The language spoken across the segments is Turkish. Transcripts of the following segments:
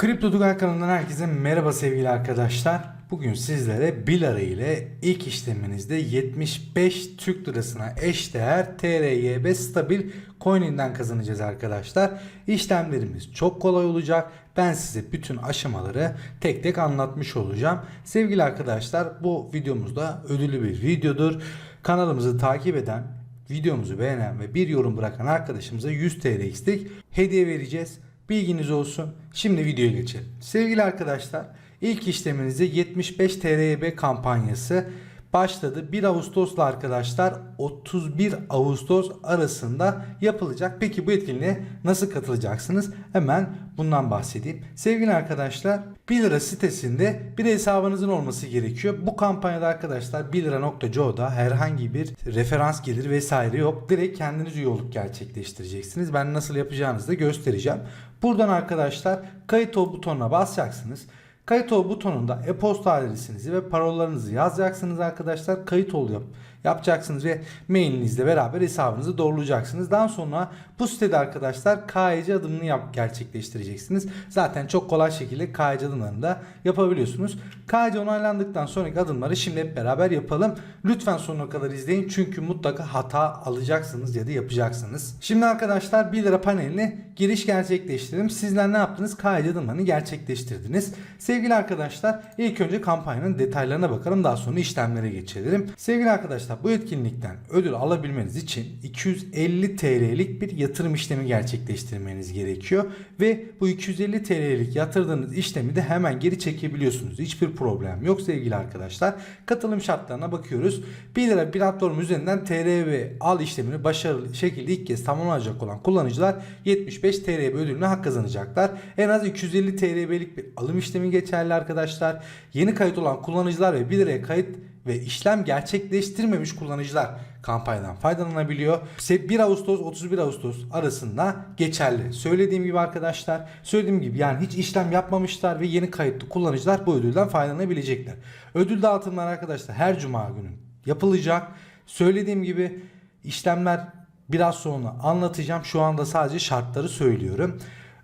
Kripto Tugay kanalından herkese merhaba sevgili arkadaşlar. Bugün sizlere Bilara ile ilk işleminizde 75 Türk Lirasına eşdeğer TRYB stabil coin'inden kazanacağız arkadaşlar. İşlemlerimiz çok kolay olacak. Ben size bütün aşamaları tek tek anlatmış olacağım. Sevgili arkadaşlar bu videomuzda ödüllü bir videodur. Kanalımızı takip eden, videomuzu beğenen ve bir yorum bırakan arkadaşımıza 100 TL'lik hediye vereceğiz. Bilginiz olsun. Şimdi videoya geçelim. Sevgili arkadaşlar ilk işleminizde 75 TRYB kampanyası başladı. 1 Ağustos'la arkadaşlar 31 Ağustos arasında yapılacak. Peki bu etkinliğe nasıl katılacaksınız? Hemen bundan bahsedeyim. Sevgili arkadaşlar 1 lira sitesinde bir hesabınızın olması gerekiyor. Bu kampanyada arkadaşlar 1 lira.co'da herhangi bir referans gelir vesaire yok. Direkt kendiniz üye olup gerçekleştireceksiniz. Ben nasıl yapacağınızı da göstereceğim. Buradan arkadaşlar kayıt ol butonuna basacaksınız. Kayıt ol butonunda e-posta adresinizi ve parolarınızı yazacaksınız arkadaşlar. Kayıt ol yap yapacaksınız ve mailinizle beraber hesabınızı doğrulayacaksınız. Daha sonra bu sitede arkadaşlar KYC adımını yap gerçekleştireceksiniz. Zaten çok kolay şekilde KYC adımlarını da yapabiliyorsunuz. KYC onaylandıktan sonraki adımları şimdi hep beraber yapalım. Lütfen sonuna kadar izleyin çünkü mutlaka hata alacaksınız ya da yapacaksınız. Şimdi arkadaşlar 1 lira paneline giriş gerçekleştirdim. Sizler ne yaptınız? KYC adımlarını gerçekleştirdiniz. Sevgili arkadaşlar ilk önce kampanyanın detaylarına bakalım daha sonra işlemlere geçelim. Sevgili arkadaşlar bu etkinlikten ödül alabilmeniz için 250 TL'lik bir yatırım işlemi gerçekleştirmeniz gerekiyor ve bu 250 TL'lik yatırdığınız işlemi de hemen geri çekebiliyorsunuz. Hiçbir problem yok sevgili arkadaşlar. Katılım şartlarına bakıyoruz. 1 lira platform üzerinden TRB al işlemini başarılı şekilde ilk kez tamamlanacak olan kullanıcılar 75 TRB ödülüne hak kazanacaklar. En az 250 TRB'lik bir alım işlemi geçerli arkadaşlar. Yeni kayıt olan kullanıcılar ve 1 liraya kayıt ve işlem gerçekleştirmemiş kullanıcılar kampanyadan faydalanabiliyor. 1 Ağustos 31 Ağustos arasında geçerli. Söylediğim gibi arkadaşlar, söylediğim gibi yani hiç işlem yapmamışlar ve yeni kayıtlı kullanıcılar bu ödülden faydalanabilecekler. Ödül dağıtımlar arkadaşlar her cuma günü yapılacak. Söylediğim gibi işlemler biraz sonra anlatacağım. Şu anda sadece şartları söylüyorum.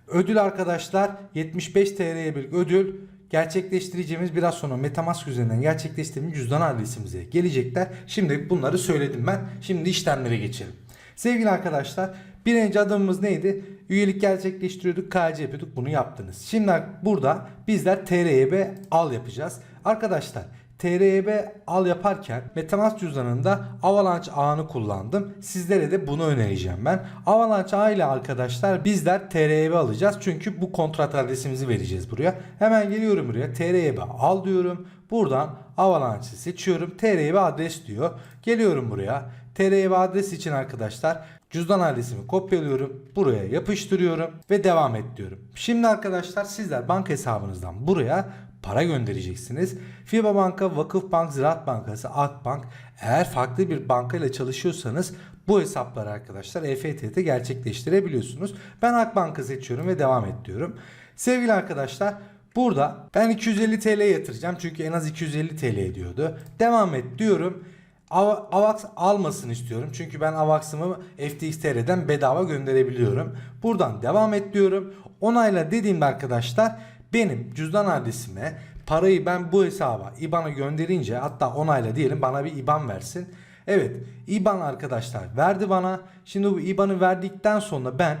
Ödül arkadaşlar 75 TL'ye bir ödül gerçekleştireceğimiz biraz sonra Metamask üzerinden gerçekleştirdiğimiz cüzdan adresimize gelecekler. Şimdi bunları söyledim ben. Şimdi işlemlere geçelim. Sevgili arkadaşlar birinci adımımız neydi? Üyelik gerçekleştiriyorduk, KC yapıyorduk. Bunu yaptınız. Şimdi burada bizler TRYB al yapacağız. Arkadaşlar TRYB al yaparken Metamask cüzdanında Avalanche ağını kullandım. Sizlere de bunu önereceğim ben. Avalanche ağ ile arkadaşlar bizler TRYB alacağız. Çünkü bu kontrat adresimizi vereceğiz buraya. Hemen geliyorum buraya. TRYB al diyorum. Buradan Avalanche'ı seçiyorum. TRYB adres diyor. Geliyorum buraya. TRYB adres için arkadaşlar cüzdan adresimi kopyalıyorum. Buraya yapıştırıyorum ve devam et diyorum. Şimdi arkadaşlar sizler banka hesabınızdan buraya para göndereceksiniz. FIBA Banka, Vakıfbank, Ziraat Bankası, Akbank eğer farklı bir bankayla çalışıyorsanız bu hesapları arkadaşlar EFT'de gerçekleştirebiliyorsunuz. Ben Akbank'ı seçiyorum ve devam et diyorum. Sevgili arkadaşlar burada ben 250 TL yatıracağım çünkü en az 250 TL ediyordu. Devam et diyorum. Av- AVAX almasın istiyorum. Çünkü ben AVAX'ımı FTXTR'den bedava gönderebiliyorum. Buradan devam et diyorum. Onayla dediğimde arkadaşlar benim cüzdan adresime parayı ben bu hesaba IBAN'a gönderince hatta onayla diyelim bana bir IBAN versin. Evet IBAN arkadaşlar verdi bana. Şimdi bu IBAN'ı verdikten sonra ben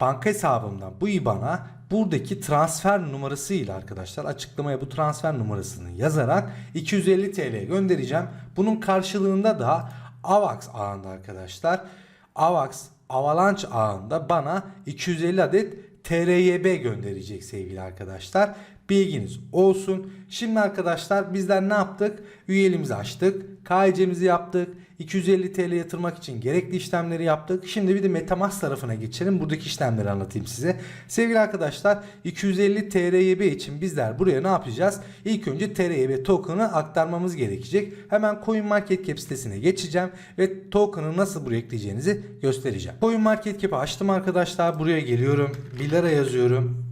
banka hesabımdan bu IBAN'a buradaki transfer numarasıyla arkadaşlar açıklamaya bu transfer numarasını yazarak 250 TL göndereceğim. Bunun karşılığında da AVAX ağında arkadaşlar AVAX Avalanche ağında bana 250 adet TRYB gönderecek sevgili arkadaşlar. Bilginiz olsun. Şimdi arkadaşlar bizler ne yaptık? Üyeliğimizi açtık. KYC'mizi yaptık. 250 TL yatırmak için gerekli işlemleri yaptık. Şimdi bir de Metamask tarafına geçelim. Buradaki işlemleri anlatayım size. Sevgili arkadaşlar 250 TRYB için bizler buraya ne yapacağız? İlk önce TRYB token'ı aktarmamız gerekecek. Hemen CoinMarketCap sitesine geçeceğim ve token'ı nasıl buraya ekleyeceğinizi göstereceğim. CoinMarketCap'i açtım arkadaşlar. Buraya geliyorum. 1 lira yazıyorum.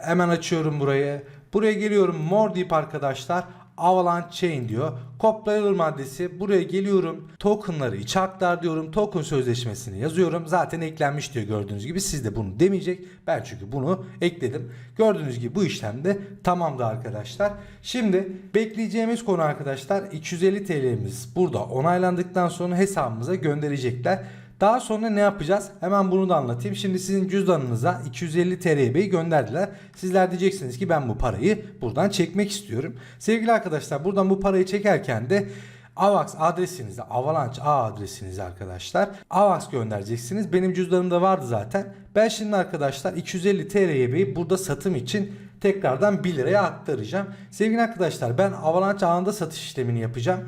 Hemen açıyorum burayı. Buraya geliyorum more deyip arkadaşlar Avalanche Chain diyor. Koplayılır maddesi. Buraya geliyorum. Tokenları içe aktar diyorum. Token sözleşmesini yazıyorum. Zaten eklenmiş diyor gördüğünüz gibi. Siz de bunu demeyecek. Ben çünkü bunu ekledim. Gördüğünüz gibi bu işlem de tamamdı arkadaşlar. Şimdi bekleyeceğimiz konu arkadaşlar 250 TL'miz burada onaylandıktan sonra hesabımıza gönderecekler. Daha sonra ne yapacağız? Hemen bunu da anlatayım. Şimdi sizin cüzdanınıza 250 TL'yi gönderdiler. Sizler diyeceksiniz ki ben bu parayı buradan çekmek istiyorum. Sevgili arkadaşlar buradan bu parayı çekerken de AVAX adresinize, Avalanche A adresinize arkadaşlar. AVAX göndereceksiniz. Benim cüzdanımda vardı zaten. Ben şimdi arkadaşlar 250 TL'yi burada satım için tekrardan 1 liraya aktaracağım. Sevgili arkadaşlar ben Avalanche ağında satış işlemini yapacağım.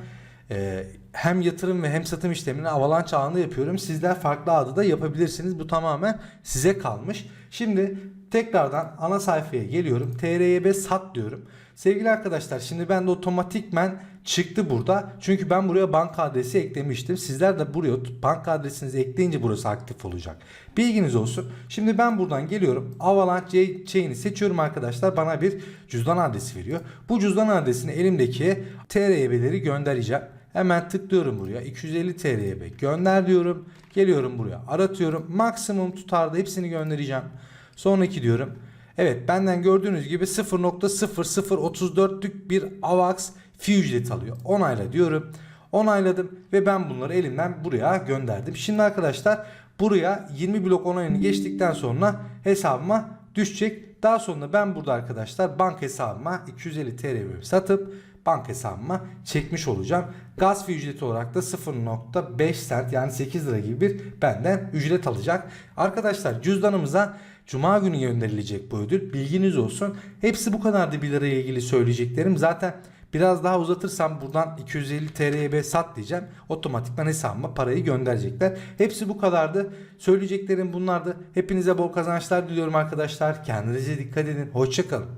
Ee, hem yatırım ve hem satım işlemini Avalanche ağında yapıyorum. Sizler farklı ağda da yapabilirsiniz. Bu tamamen size kalmış. Şimdi tekrardan ana sayfaya geliyorum. TRYB sat diyorum. Sevgili arkadaşlar şimdi ben de otomatikmen çıktı burada. Çünkü ben buraya banka adresi eklemiştim. Sizler de buraya banka adresinizi ekleyince burası aktif olacak. Bilginiz olsun. Şimdi ben buradan geliyorum. Avalanche Chain'i seçiyorum arkadaşlar. Bana bir cüzdan adresi veriyor. Bu cüzdan adresini elimdeki TRYB'leri göndereceğim. Hemen tıklıyorum buraya. 250 TRYB gönder diyorum. Geliyorum buraya aratıyorum. Maksimum tutarda hepsini göndereceğim. Sonraki diyorum. Evet benden gördüğünüz gibi 0.0034'lük bir AVAX fi ücreti alıyor. Onayla diyorum. Onayladım ve ben bunları elimden buraya gönderdim. Şimdi arkadaşlar buraya 20 blok onayını geçtikten sonra hesabıma düşecek. Daha sonra ben burada arkadaşlar bank hesabıma 250 TL satıp bank hesabıma çekmiş olacağım. Gaz fi ücreti olarak da 0.5 cent yani 8 lira gibi bir benden ücret alacak. Arkadaşlar cüzdanımıza Cuma günü gönderilecek bu ödül. Bilginiz olsun. Hepsi bu kadardı 1 liraya ilgili söyleyeceklerim. Zaten biraz daha uzatırsam buradan 250 TL'ye sat diyeceğim. Otomatikman hesabıma parayı gönderecekler. Hepsi bu kadardı. Söyleyeceklerim bunlardı. Hepinize bol kazançlar diliyorum arkadaşlar. Kendinize dikkat edin. Hoşçakalın.